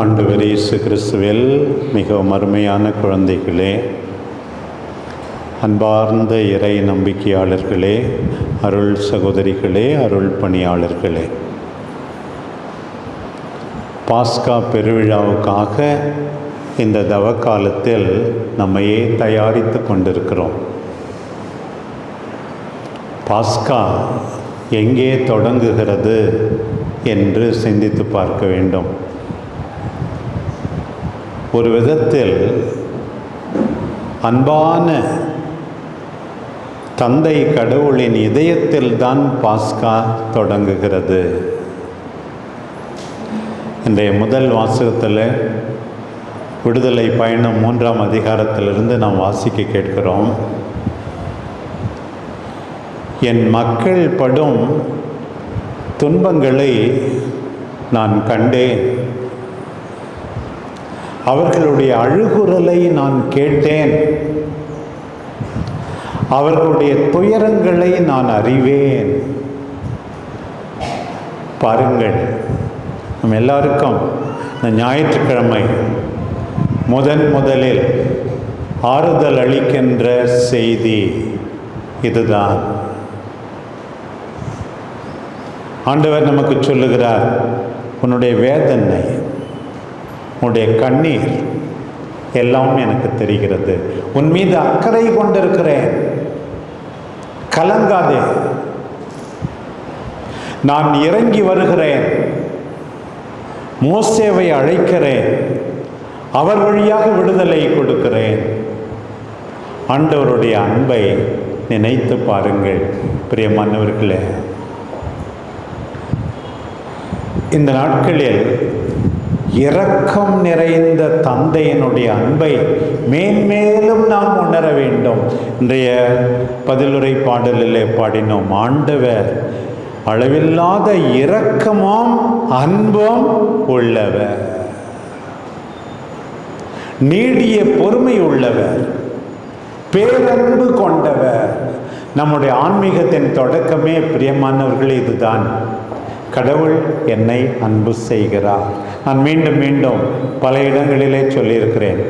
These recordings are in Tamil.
ஆண்டவர் இயேசு கிறிஸ்துவில் மிகவும் அருமையான குழந்தைகளே அன்பார்ந்த இறை நம்பிக்கையாளர்களே அருள் சகோதரிகளே அருள் பணியாளர்களே. பாஸ்கா பெருவிழாவுக்காக இந்த தவக்காலத்தில் நம்மையே தயாரித்து கொண்டிருக்கிறோம். பாஸ்கா எங்கே தொடங்குகிறது என்று சிந்தித்து பார்க்க வேண்டும். ஒரு விதத்தில் அன்பான தந்தை கடவுளின் இதயத்தில் தான் பாஸ்கா தொடங்குகிறது. இன்றைய முதல் வாசகத்தில் விடுதலை பயணம் மூன்றாம் அதிகாரத்திலிருந்து நாம் வாசிக்க கேட்கிறோம். என் மக்கள் படும் துன்பங்களை நான் கண்டேன். அவர்களுடைய அழுகுரலை நான் கேட்டேன். அவர்களுடைய துயரங்களை நான் அறிவேன். பாருங்கள் நம் எல்லாருக்கும் இந்த ஞாயிற்றுக்கிழமை முதன் முதலில் ஆறுதல் அளிக்கின்ற செய்தி இதுதான். ஆண்டவர் நமக்கு சொல்லுகிறார் உன்னுடைய வேதனை உன்னுடைய கண்ணீர் எல்லாம் எனக்கு தெரிகிறது. உன் மீது அக்கறை கொண்டிருக்கிறேன். கலங்காதே. நான் இறங்கி வருகிறேன். மோசேவை அழைக்கிறேன். அவர் வழியாக விடுதலை கொடுக்கிறேன். ஆண்டவருடைய அன்பை நினைத்து பாருங்கள் பிரியமானவர்களே இந்த நாட்களில் இரக்கம் நிறைந்த தந்தையினுடைய அன்பை மேன்மேலும் நாம் உணர வேண்டும். இன்றைய பதிலுரை பாடலிலே பாடினோம் ஆண்டவர் அளவில்லாத இரக்கமும் அன்பும் உள்ளவர். நீடிய பொறுமை உள்ளவர். பேரன்பு கொண்டவர். நம்முடைய ஆன்மீகத்தின் தொடக்கமே பிரியமானவர்களே இதுதான். கடவுள் என்னை அன்பு செய்கிறார். நான் மீண்டும் மீண்டும் பல இடங்களிலே சொல்லியிருக்கிறேன்.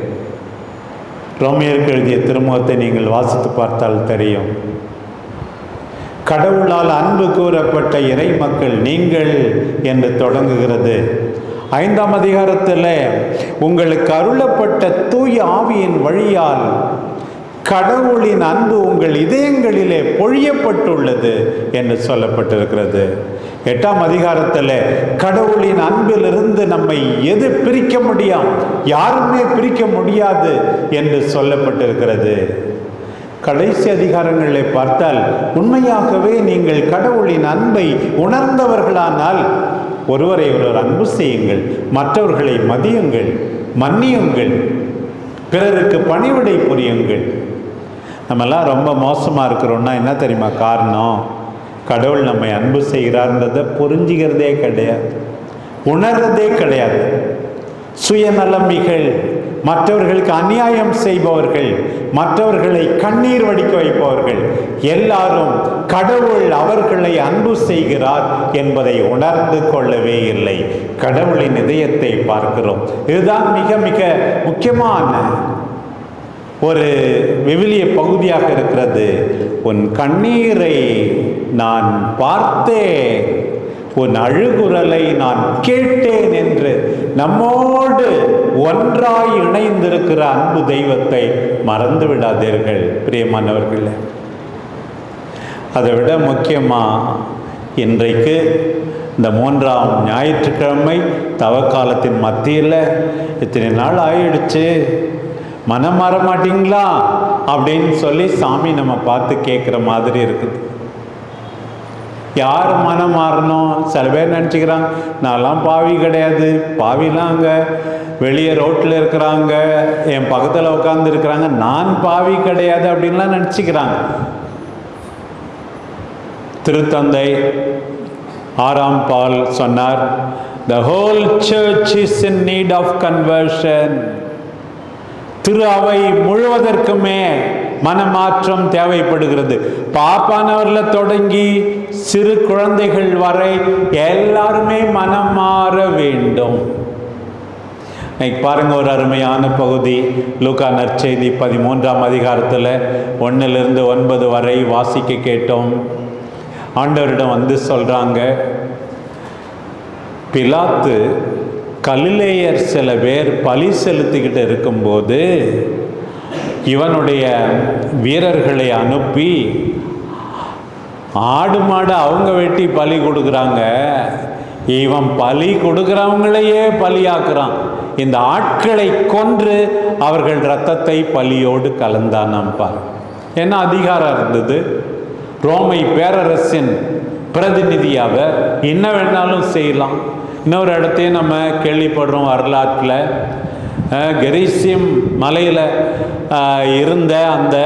ரோமியருக்கு எழுதிய திருமுகத்தை நீங்கள் வாசித்து பார்த்தால் தெரியும். கடவுளால் அன்பு கூறப்பட்ட இறை மக்கள் நீங்கள் என்று தொடங்குகிறது. ஐந்தாம் அதிகாரத்தில் உங்களுக்கு அருளப்பட்ட தூய ஆவியின் வழியால் கடவுளின் அன்பு உங்கள் இதயங்களிலே பொழியப்பட்டுள்ளது என்று சொல்லப்பட்டிருக்கிறது. எட்டாம் அதிகாரத்தில் கடவுளின் அன்பிலிருந்து நம்மை எது பிரிக்க முடியும்? யாருமே பிரிக்க முடியாது என்று சொல்லப்பட்டிருக்கிறது. கடைசி அதிகாரங்களை பார்த்தால் உண்மையாகவே நீங்கள் கடவுளின் அன்பை உணர்ந்தவர்களானால் ஒருவரை ஒருவர் அன்பு செய்யுங்கள் மற்றவர்களை மதியுங்கள் மன்னியுங்கள் பிறருக்கு பணிவிடை புரியுங்கள். நம்மெல்லாம் ரொம்ப மோசமாக இருக்கிறோன்னா என்ன தெரியுமா காரணம்? கடவுள் நம்மை அன்பு செய்கிறார்ன்றதை புரிஞ்சுக்கிறதே கிடையாது. உணர்றதே கிடையாது. சுயநலமிகள் மற்றவர்களுக்கு அநியாயம் செய்பவர்கள் மற்றவர்களை கண்ணீர் வடிக்க வைப்பவர்கள் எல்லாரும் கடவுள் அவர்களை அன்பு செய்கிறார் என்பதை உணர்ந்து கொள்ளவே இல்லை. கடவுளின் இதயத்தை பார்க்கிறோம். இதுதான் மிக மிக முக்கியமான ஒரு விவிலிய பகுதியாக இருக்கிறது. உன் கண்ணீரை நான் பார்த்தேன். உன் அழுகுரலை நான் கேட்டேன் என்று நம்மோடு ஒன்றாய் இணைந்திருக்கிற அன்பு தெய்வத்தை மறந்து விடாதீர்கள் பிரியமானவர்களே. அதை விட முக்கியமாக இன்றைக்கு இந்த மூன்றாம் ஞாயிற்றுக்கிழமை தவக்காலத்தின் மத்தியில் இத்தனை நாள் ஆயிடுச்சு. மனம் மாற மாட்டீங்களா? அப்படின்னு சொல்லி சாமி நம்ம பார்த்து கேட்குற மாதிரி இருக்குது. யார் மனம் மாறணும்? சில பேர் நினச்சிக்கிறாங்க நான்லாம் பாவி கிடையாது. பாவிலாம் அங்கே வெளியே ரோட்டில் இருக்கிறாங்க. என் பக்கத்தில் உட்காந்து இருக்கிறாங்க. நான் பாவி கிடையாது அப்படின்லாம் நினச்சிக்கிறாங்க. திருத்தந்தை ஆறாம் பால் சொன்னார் the whole church is in need of conversion திரு அவை முழுவதற்குமே மனமாற்றம் தேவைப்படுகிறது. பாப்பானவர்ல தொடங்கி சிறு குழந்தைகள் வரை எல்லாருமே மனம் மாற வேண்டும். இன்னைக்கு பாருங்க ஒரு அருமையான பகுதி. லூக்கா நற்செய்தி பதிமூன்றாம் அதிகாரத்தில் ஒன்றிலிருந்து ஒன்பது வரை வாசிக்க கேட்டோம். ஆண்டவரிடம் வந்து சொல்கிறாங்க பிலாத்து கலிலேயர் சில பேர் பலி செலுத்திக்கிட்டு இருக்கும்போது இவனுடைய வீரர்களை அனுப்பி ஆடு மாடு அவங்க வெட்டி பலி கொடுக்குறாங்க. இவன் பலி கொடுக்குறவங்களையே பலியாக்குறான். இந்த ஆட்களை கொன்று அவர்கள் ரத்தத்தை பலியோடு கலந்தானாம் பாரு என்ன அதிகாரம் இருந்தது? ரோமை பேரரசின் பிரதிநிதியாக என்ன வேணாலும் செய்யலாம். இன்னொரு இடத்தையும் நம்ம கேள்விப்படுறோம் வரலாற்றில். கெரிசியம் மலையில் இருந்த அந்த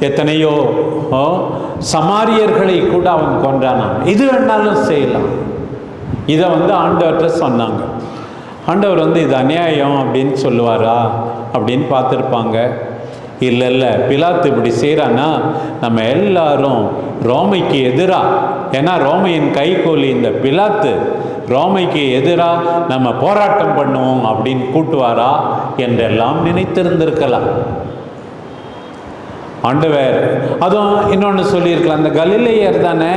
எத்தனையோ சமாரியர்களை கூட அவன் கொண்டானான் இது வேணாலும் செய்யலாம். இதை வந்து ஆண்டவர்கிட்ட சொன்னாங்க. ஆண்டவர் வந்து இது அநியாயம் அப்படின்னு சொல்லுவாரா? அப்படின்னு பார்த்துருப்பாங்க. இல்லை இல்லை பிலாத்து இப்படி செய்கிறான்னா நம்ம எல்லாரும் ரோமைக்கு எதிராக ஏன்னா ரோமையின் கைகூலி இந்த பிலாத்து ரோமைக்கு எதிராக நம்ம போராட்டம் பண்ணுவோம் அப்படின்னு கூட்டுவாரா என்றெல்லாம் நினைத்திருந்திருக்கலாம். ஆண்டவர் அதுவும் இன்னொன்று சொல்லியிருக்கலாம் அந்த கலிலேயர் தானே?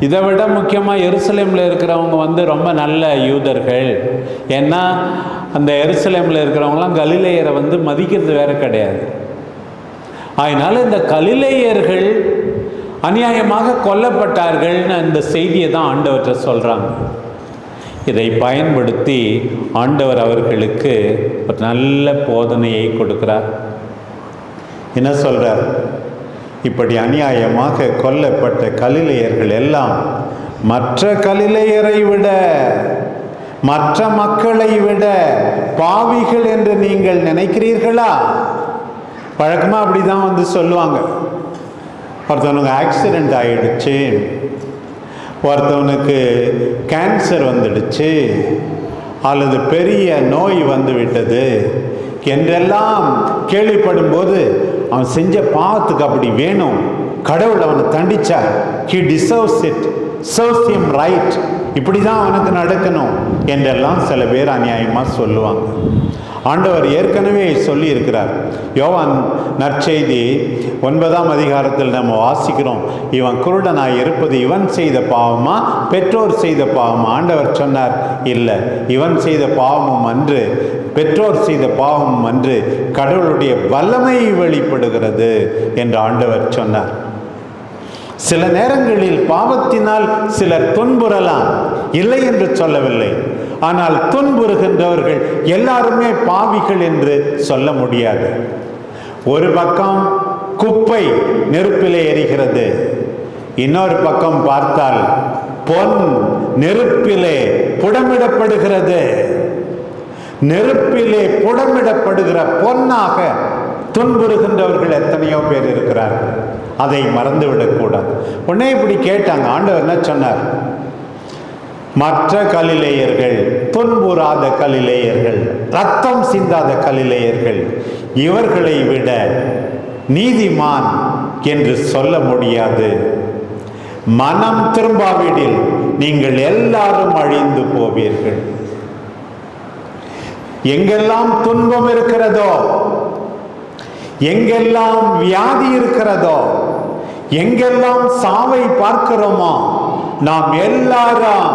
இதை விட முக்கியமாக எருசலேமில் இருக்கிறவங்க வந்து ரொம்ப நல்ல யூதர்கள். ஏன்னா அந்த எருசலேமில் இருக்கிறவங்களாம் கலிலேயரை வந்து மதிக்கிறது வேற கிடையாது. அதனால் இந்த கலிலேயர்கள் அநியாயமாக கொல்லப்பட்டார்கள்னு அந்த செய்தியை தான் ஆண்டவர்கிட்ட சொல்கிறாங்க இதை பயன்படுத்தி ஆண்டவர் அவர்களுக்கு ஒரு நல்ல போதனையை கொடுக்கிறார். என்ன சொல்கிறார் இப்படி அநியாயமாக கொல்லப்பட்ட கலிலையர்கள் எல்லாம் மற்ற கலிலையரை விட மற்ற மக்களை விட பாவிகள் என்று நீங்கள் நினைக்கிறீர்களா? வழக்கமாக அப்படி தான் வந்து சொல்லுவாங்க. ஒருத்தவனுக்கு ஆக்சிடெண்ட் ஆகிடுச்சு ஒருத்தவனுக்கு கேன்சர் வந்துடுச்சு. அல்லது பெரிய நோய் வந்து விட்டது என்றெல்லாம் கேள்விப்படும்போது அவன் செஞ்ச பாவத்துக்கு அப்படி வேணும். கடவுள் அவனை தண்டிச்சார். He deserves it serves him right இப்படி தான் அவனுக்கு நடக்கணும் என்றெல்லாம் சில பேர் அநியாயமாக சொல்லுவாங்க. ஆண்டவர் ஏற்கனவே சொல்லி இருக்கிறார் யோவான் நற்செய்தி ஒன்பதாம் அதிகாரத்தில் நம்ம வாசிக்கிறோம். இவன் குருடனாய் இருப்பது இவன் செய்த பாவமா? பெற்றோர் செய்த பாவமா? ஆண்டவர் சொன்னார் இல்லை இவன் செய்த பாவமும் அன்று பெற்றோர் செய்த பாவமும் அன்று கடவுளுடைய வல்லமை வெளிப்படுகிறது என்று ஆண்டவர் சொன்னார். சில நேரங்களில் பாவத்தினால் சிலர் துன்புறலாம். இல்லை என்று சொல்லவில்லை. ஆனால் துன்புறுகின்றவர்கள் எல்லாருமே பாவிகள் என்று சொல்ல முடியாது. ஒரு பக்கம் குப்பை நெருப்பிலே எரிகிறது இன்னொரு பக்கம் பார்த்தால் பொன் நெருப்பிலே புடமிடப்படுகிறது. நெருப்பிலே புடமிடப்படுகிற பொன்னாக துன்புறுகின்றவர்கள் எத்தனையோ பேர் இருக்கிறார்கள். அதை மறந்துவிடக்கூடாது. உடனே இப்படி கேட்டாங்க ஆண்டவர் என்ன சொன்னார்? மற்ற கலிலேயர்கள் துன்புறாத கலிலேயர்கள் ரத்தம் சிந்தாத கலிலேயர்கள் இவர்களை விட நீதிமான் என்று சொல்ல முடியாது. மனம் திரும்பாவிடில் நீங்கள் எல்லாரும் அழிந்து போவீர்கள். எங்கெல்லாம் துன்பம் இருக்கிறதோ எங்கெல்லாம் வியாதி இருக்கிறதோ எங்கெல்லாம் சாவை பார்க்கிறோமோ நாம் எல்லாரும்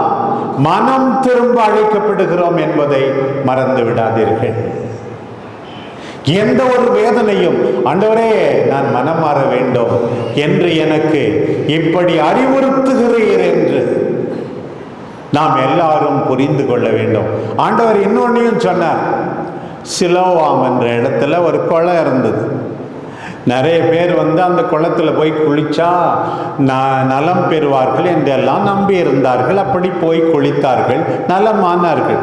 மனம் திரும்ப அழைக்கப்படுகிறோம் என்பதை மறந்து விடாதீர்கள். எந்த ஒரு வேதனையும் ஆண்டவரே நான் மனம் மாற வேண்டும் என்று எனக்கு இப்படி அறிவுறுத்துகிறீர் என்று நாம் எல்லாரும் புரிந்து கொள்ள வேண்டும். ஆண்டவர் இன்னொன்னையும் சொன்னார் சிலோவாம் என்ற இடத்துல ஒரு கொலை இருந்தது. நிறைய பேர் வந்து அந்த குளத்தில் போய் குளித்தா ந நலம் பெறுவார்கள் என்றெல்லாம் நம்பி இருந்தார்கள் அப்படி போய் குளித்தார்கள் நலமானார்கள்.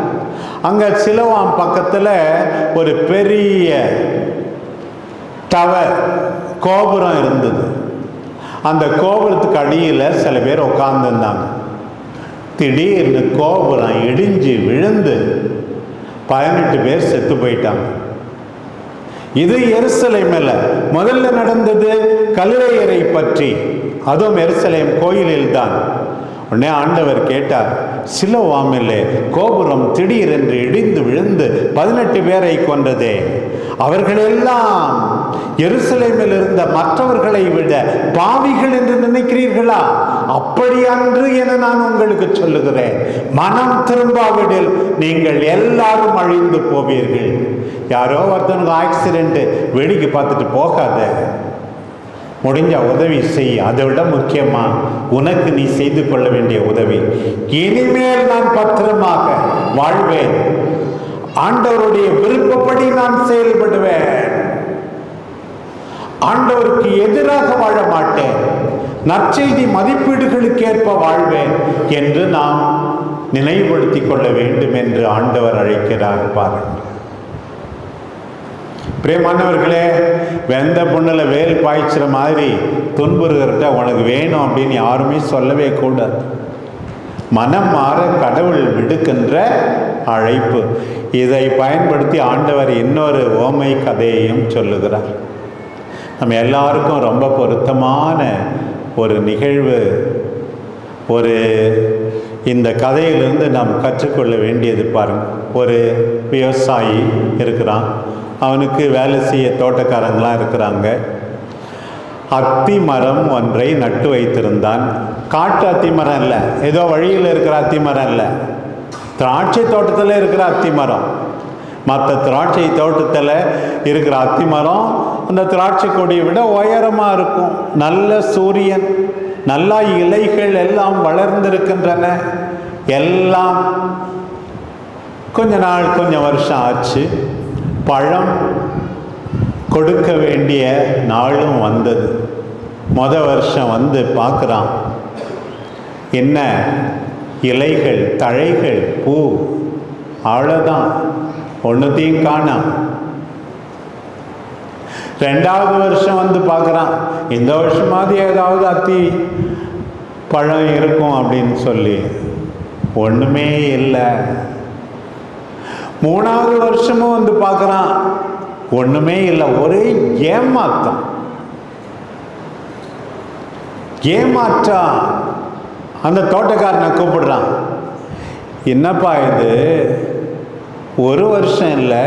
அங்கே சிலவாம் பக்கத்தில் ஒரு பெரிய டவர் கோபுரம் இருந்தது. அந்த கோபுரத்துக்கு அடியில் சில பேர் உட்காந்துருந்தாங்க திடீர்னு கோபுரம் இடிஞ்சு விழுந்து பதினெட்டு பேர் செத்து போயிட்டாங்க. இது எருசலேம் அல்ல முதல்ல நடந்தது கல்லையரை பற்றி. அதுவும் எருசலேம் கோயிலில் தான் உடனே ஆண்டவர் கேட்டார் சிலவாமிலே கோபுரம் திடீரென்று இடிந்து விழுந்து பதினெட்டு பேரை கொன்றதே. அவர்களெல்லாம் எருசலேமில் இருந்த மற்றவர்களை விட பாவிகள் என்று நினைக்கிறீர்களா? அப்படி அன்று என நான் உங்களுக்கு சொல்லுகிறேன். மனம் திரும்பாவிடில் நீங்கள் எல்லாரும் அழிந்து போவீர்கள். யாரோ ஒருத்தனுக்கு ஆக்சிடென்ட் வேடிக்கை பார்த்துட்டு போகாத. முடிஞ்ச உதவி செய். அதை விட முக்கியமா உனக்கு நீ செய்து கொள்ள வேண்டிய உதவி. இனிமேல் நான் பத்திரமாக வாழ்வேன். ஆண்டவருடைய விருப்பப்படி நான் செயல்படுவேன். ஆண்டவருக்கு எதிராக வாழ மாட்டேன் நற்செய்தி மதிப்பீடுகளுக்கு ஏற்ப வாழ்வேன் என்று நாம் நினைவுபடுத்திக் கொள்ள வேண்டும் என்று ஆண்டவர் அழைக்கிறார் பாருங்கள். பிரியமானவர்களே வெந்த புண்ணில் வேல் பாய்ச்சிற மாதிரி துன்புறுகிறத உனக்கு வேணும் அப்படின்னு யாருமே சொல்லவே கூடாது. மனம் மாற கடவுள் விடுக்கின்ற அழைப்பு. இதை பயன்படுத்தி ஆண்டவர் இன்னொரு ஓமை கதையையும் சொல்லுகிறார். நம்ம எல்லாருக்கும் ரொம்ப பொருத்தமான ஒரு நிகழ்வு ஒரு இந்த கதையிலிருந்து நாம் கற்றுக்கொள்ள வேண்டியது பாருங்க. ஒரு விவசாயி இருக்கிறான். அவனுக்கு வேலை செய்ய தோட்டக்காரங்களாம் இருக்கிறாங்க. அத்தி மரம் ஒன்றை நட்டு வைத்திருந்தான். காட்டு அத்தி மரம் இல்லை. ஏதோ வழியில் இருக்கிற அத்தி மரம் இல்லை. திராட்சை தோட்டத்தில் இருக்கிற அத்தி மரம். மற்ற திராட்சை தோட்டத்தில் இருக்கிற அத்தி மரம் அந்த திராட்சை கொடியை விட உயரமாக இருக்கும். நல்ல சூரியன் நல்லா இலைகள் எல்லாம் வளர்ந்திருக்கின்றன. எல்லாம் கொஞ்ச நாள் கொஞ்சம் வருஷம் ஆச்சு. பழம் கொடுக்க வேண்டிய நாளும் வந்தது. மொத வருஷம் வந்து பார்க்குறான். என்ன? இலைகள் தழைகள் பூ. அவ்வளோதான் ஒன்றுத்தையும் காணாம். ரெண்டாவது வருஷம் வந்து பார்க்குறான். இந்த வருஷமாவது ஏதாவது அத்தி பழம் இருக்கும் அப்படின்னு சொல்லி. ஒன்றுமே இல்லை. மூணாவது வருஷமும் வந்து பார்க்குறான். ஒன்றுமே இல்லை. ஒரே ஏமாத்தம் ஏமாற்றா. அந்த தோட்டக்காரனை கூப்பிடுறான். என்னப்பா இது? ஒரு வருஷம் இல்லை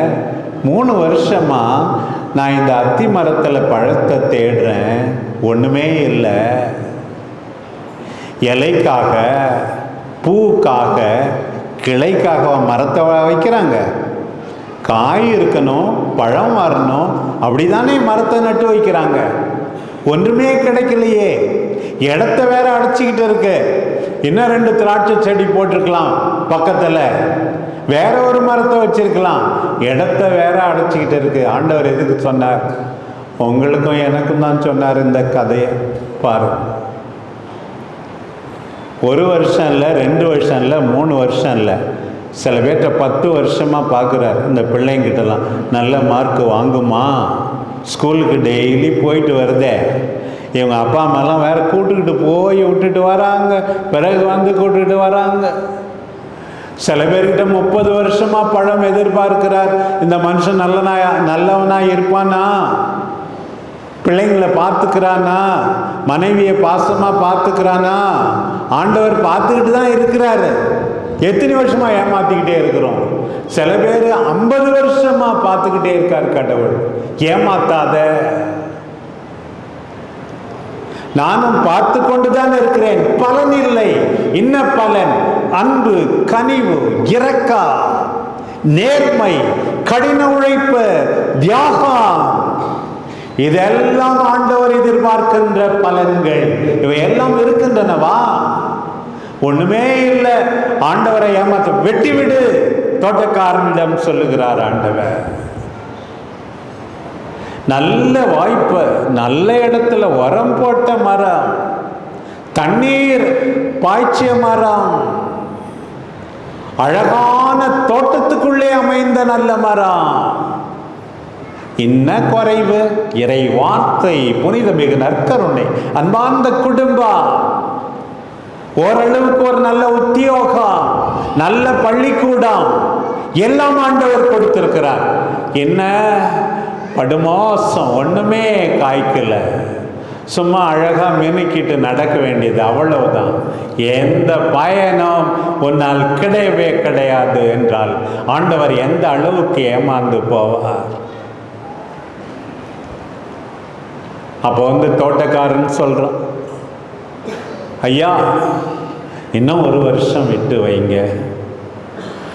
மூணு வருஷமாக நான் இந்த அத்தி மரத்தில் பழத்தை தேடுறேன். ஒன்றுமே இல்லை. இலைக்காக பூக்காக கிளைக்காக மரத்தை வைக்கிறாங்க. காய் இருக்கணும் பழம் வரணும் அப்படி தானே மரத்தை நட்டு வைக்கிறாங்க. ஒன்றுமே கிடைக்கலையே. இடத்த வேற அடைச்சிக்கிட்டு இருக்கு. இன்னும் ரெண்டு திராட்சை செடி போட்டிருக்கலாம் பக்கத்தில். வேற ஒரு மரத்தை வச்சிருக்கலாம். இடத்த வேற அடைச்சிக்கிட்டு இருக்கு. ஆண்டவர் எதுக்கு சொன்னார்? உங்களுக்கும் எனக்கும் தான் சொன்னார் இந்த கதையை. பாருங்க ஒரு வருஷம் இல்லை ரெண்டு வருஷம் இல்லை மூணு வருஷம் இல்லை. சில பேர்கிட்ட பத்து வருஷமாக பார்க்குறாரு இந்த பிள்ளைங்கிட்டலாம் நல்ல மார்க் வாங்குமா ஸ்கூலுக்கு டெய்லி போயிட்டு வருதே. இவங்க அப்பா அம்மாலாம் வேறு கூட்டுக்கிட்டு போய் விட்டுட்டு வராங்க. பிறகு வந்து கூட்டுக்கிட்டு வராங்க. சில பேர்கிட்ட முப்பது வருஷமா பழம் எதிர்பார்க்கிறார். இந்த மனுஷன் நல்லனா நல்லவனா இருப்பானா? பிள்ளைங்களை பார்த்துக்கிறானா? மனைவியை பாசமாக பார்த்துக்கிறானா? ஆண்டவர் பார்த்துக்கிட்டு தான் இருக்கிறாரு. எத்தனை வருஷமா ஏமாத்திக்கிட்டே இருக்கிறோம்? சில பேர் ஐம்பது வருஷமா பார்த்துக்கிட்டே இருக்கார் கடவுள். ஏமாத்தாத. நானும் பார்த்து கொண்டுதான் இருக்கிறேன். பலன் இல்லை. இன்ன பலன்? அன்பு கனிவு இறக்கா நேர்மை கடின உழைப்பு தியாகம். இதெல்லாம் ஆண்டவர் எதிர்பார்க்கின்ற பலன்கள். இவை எல்லாம் இருக்கின்றனவா? ஒண்ணுமே இல்லை. ஆண்டவரை ஏமாத்த வெட்டி விடு தோட்டக்காரனிடம் சொல்லுகிறார் ஆண்டவர். நல்ல வாய்ப்பு நல்ல இடத்துல உரம் போட்ட மரம் தண்ணீர் பாய்ச்சிய மரம் அழகான தோட்டத்துக்குள்ளே அமைந்த நல்ல மரம். என்ன குறைவு இறை வார்த்தை புனித மிகு நற்கருணை அன்பார்ந்த குடும்பம். ஓரளவுக்கு ஒரு நல்ல உத்தியோகம் நல்ல பள்ளிக்கூடம் எல்லாம் ஆண்டவர் கொடுத்திருக்கிறார். என்ன? படுமோசம் ஒன்றுமே காய்க்கலை. சும்மா அழகாக மினுக்கிட்டு நடக்க வேண்டியது அவ்வளவுதான். எந்த பயனும் உன்னால் கிடையவே கிடையாது என்றால் ஆண்டவர் எந்த அளவுக்கு ஏமாந்து போவார்? அப்போ வந்து தோட்டக்காரன் சொல்கிறான் ஐயா இன்னும் ஒரு வருஷம் விட்டு வைங்க.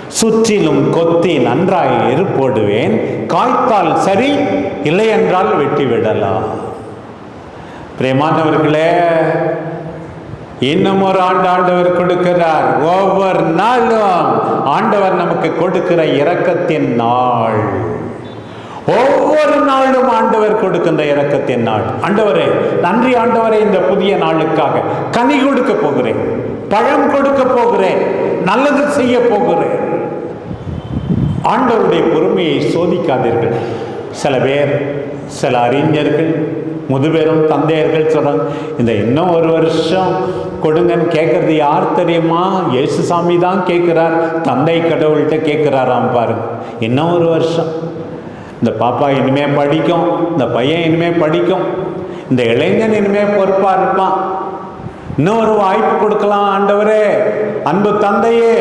சுற்றிலும் கொத்தி நன்றாய் எருப்போடுவேன் காய்த்தால் சரி இல்லை என்றால் வெட்டி விடலாம் பிரியமானவர்களே இன்னும் ஒரு ஆண்டு ஆண்டவர் கொடுக்கிறார். ஒவ்வொரு நாளும் ஆண்டவர் நமக்கு கொடுக்கிற இரக்கத்தின் நாள். ஒவ்வொரு நாளும் ஆண்டவர் கொடுக்கின்ற இரக்கத்தின் நாள். ஆண்டவரே நன்றி ஆண்டவரே இந்த புதிய நாளுக்காக கனி கொடுக்க போகிறேன். பழம் கொடுக்க போகிறேன். நல்லது செய்ய போகிறேன். ஆண்டவருடைய பொறுமையை சோதிக்காதீர்கள். சில பேர் சில அறிஞர்கள் முதுபெரும் தந்தையர்கள் சொல்கிறாங்க இந்த இன்னும் ஒரு வருஷம் கொடுங்கன்னு கேட்குறது யார் தெரியுமா? இயேசுசாமி தான் கேட்குறார். தந்தை கடவுள்கிட்ட கேட்குறாராம் பாருங்க. இன்னும் ஒரு வருஷம். இந்த பாப்பா இனிமேல் படிக்கும் இந்த பையன் இனிமேல் படிக்கும் இந்த இளைஞன் இனிமேல் பொறுப்பாக இருப்பான். இன்னும் ஒரு வாய்ப்பு கொடுக்கலாம் ஆண்டவரே. அன்பு தந்தையே.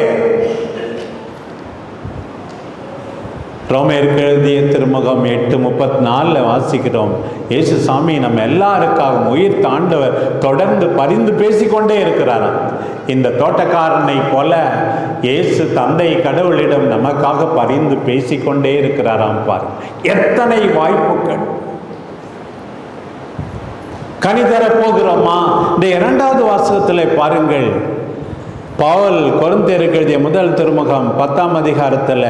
ரோமேற்கு எழுதிய திருமுகம் எட்டு முப்பத்தி நாலில் வாசிக்கிறோம். ஏசு சாமி நம்ம எல்லாருக்காகவும் உயிர் தாண்டவர் தொடர்ந்து பரிந்து பேசிக்கொண்டே இருக்கிறாராம். இந்த தோட்டக்காரனை போல இயேசு தந்தை கடவுளிடம் நமக்காக பரிந்து பேசிக்கொண்டே இருக்கிறாராம் பாரு எத்தனை வாய்ப்புகள். கனிதர போகிறோமா? இந்த இரண்டாவது வாசகத்தில் பாருங்கள். பவுல் கொருந்தேருக்கு எழுதிய முதல் திருமுகம் பத்தாம் அதிகாரத்தில்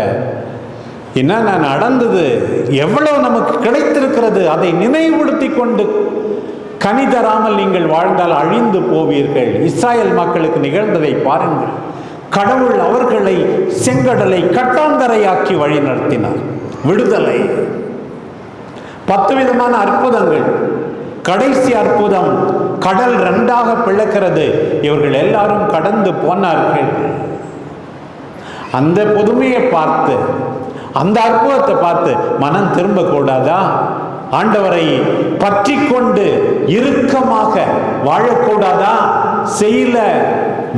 என்னென்ன நடந்தது? எவ்வளவு நமக்கு கிடைத்திருக்கிறது? அதை நினைவுபடுத்தி கொண்டு கனி தராமல் நீங்கள் வாழ்ந்தால் அழிந்து போவீர்கள். இஸ்ராயல் மக்களுக்கு நிகழ்ந்ததை பாருங்கள். கடவுள் அவர்களை செங்கடலை கட்டாந்தரையாக்கி வழி நடத்தினார். விடுதலை. பத்து விதமான அற்புதங்கள். கடைசி அற்புதம் கடல் ரெண்டாக பிளக்கிறது. இவர்கள் எல்லாரும் கடந்து போனார்கள். அந்த புதுமையை பார்த்து அந்த அற்புதத்தை பார்த்து மனம் திரும்ப கூடாதா ஆண்டவரை பற்றி கொண்டு இறுக்கமாக வாழக்கூடாதா? செய்யல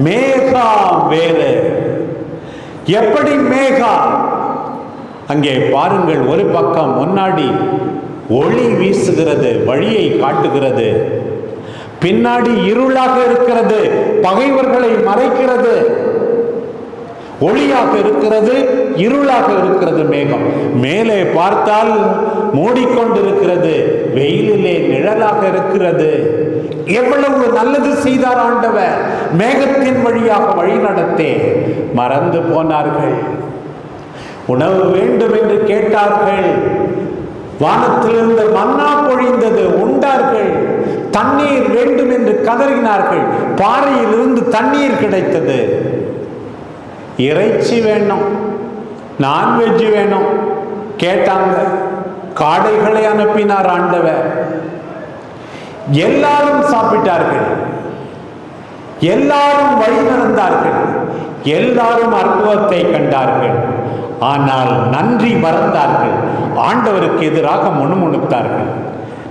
மேகா வேறு எப்படி மேகா? அங்கே பாருங்கள் ஒரு பக்கம் முன்னாடி ஒளி வீசுகிறது வழியை காட்டுகிறது. பின்னாடி இருளாக இருக்கிறது பகைவர்களை மறைக்கிறது. ஒளியாக இருக்கிறது இருளாக இருக்கிறது மேகம். மேலே பார்த்தால் மூடிக்கொண்டிருக்கிறது வெயிலிலே நிழலாக இருக்கிறது. எவ்வளவு நல்லது செய்தார் ஆண்டவர். மேகத்தின் வழியாக வழி நடத்தே. மறந்து போனார்கள். உணவு வேண்டும் என்று கேட்டார்கள். வானத்திலிருந்து மன்னா பொழிந்தது உண்டார்கள். தண்ணீர் வேண்டும் என்று கதறினார்கள். பாறையிலிருந்து தண்ணீர் கிடைத்தது. இறைச்சி வேணும் நான்வெஜ் வேணும். கேட்டாங்க காடைகளை அனுப்பினார் ஆண்டவர். எல்லாரும் சாப்பிட்டார்கள். எல்லாரும் வழி நடந்தார்கள். எல்லாரும் அற்புதத்தை கண்டார்கள். ஆனால் நன்றி மறந்தார்கள். ஆண்டவருக்கு எதிராக முணுமுணுத்தார்கள்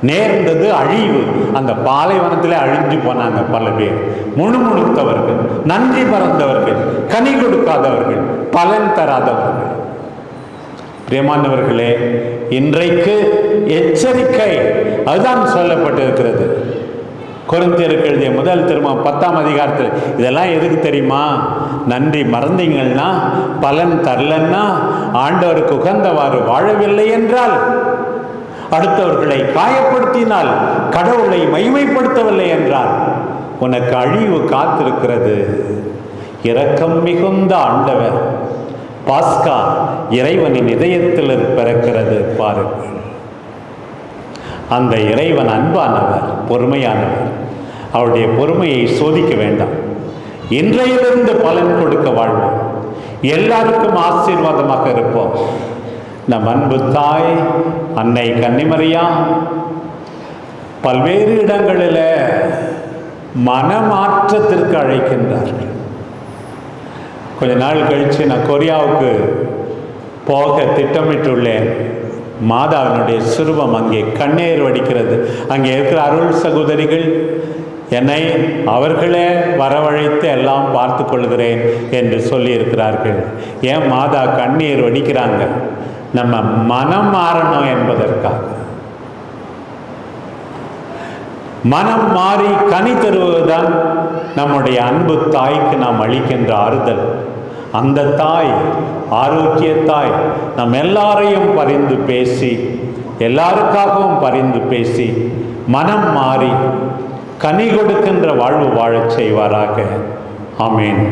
நேர்ந்தது அழிவு. அந்த பாலைவனத்தில் அழிஞ்சு போனாங்க பல பேர். முணுமுணுத்தவர்கள் நன்றி மறந்தவர்கள் கனி கொடுக்காதவர்கள் பலன் தராதவர்கள். பிரியமானவர்களே இன்றைக்கு எச்சரிக்கை அதுதான் சொல்லப்பட்டிருக்கிறது. குருந்தியருக்கு எழுதிய முதல் திரும்ப பத்தாம் அதிகாரத்தில் இதெல்லாம் எதுக்கு தெரியுமா? நன்றி மறந்தீங்கன்னா பலன் தரலன்னா ஆண்டவருக்கு உகந்தவாறு வாழவில்லை என்றால் அடுத்தவர்களை காயப்படுத்தினால் கடவுளை மைமைப்படுத்தவில்லை என்றால் உனக்கு அழிவு காத்திருக்கிறது. இரக்கம் மிகுந்த ஆண்டவர். பாஸ்கா இறைவனின் இதயத்தில் பிறக்கிறது பாருங்கள். அந்த இறைவன் அன்பானவர் பொறுமையானவர். அவருடைய பொறுமையை சோதிக்க வேண்டாம். இன்றையிலிருந்து பலன் கொடுக்க வாழ்வோம். எல்லாருக்கும் ஆசீர்வாதமாக இருப்போம். நம் அன்பு தாய் அன்னை கன்னிமரியா பல்வேறு இடங்களில் மனமாற்றத்திற்கு அழைக்கின்றார்கள். கொஞ்ச நாள் கழித்து நான் கொரியாவுக்கு போக திட்டமிட்டுள்ளேன். மாதாவினுடைய சுரூபம் அங்கே கண்ணீர் வடிக்கிறது. அங்கே இருக்கிற அருள் சகோதரிகள் என்னை அவர்களே வரவழைத்து எல்லாம் பார்த்து கொள்கிறேன் என்று சொல்லியிருக்கிறார்கள். ஏன் மாதா கண்ணீர் வடிக்கிறாங்க? நம்ம மனம் மாறணும் என்பதற்காக. மனம் மாறி கனி தருவதுதான் நம்முடைய அன்பு தாய்க்கு நாம் அளிக்கின்ற ஆறுதல். அந்த தாய் ஆரோக்கிய தாய் நம் எல்லாரையும் பரிந்து பேசி எல்லாருக்காகவும் பரிந்து பேசி மனம் மாறி கனி கொடுக்கின்ற வாழ்வு வாழச் செய்வாராக. ஆமேன்.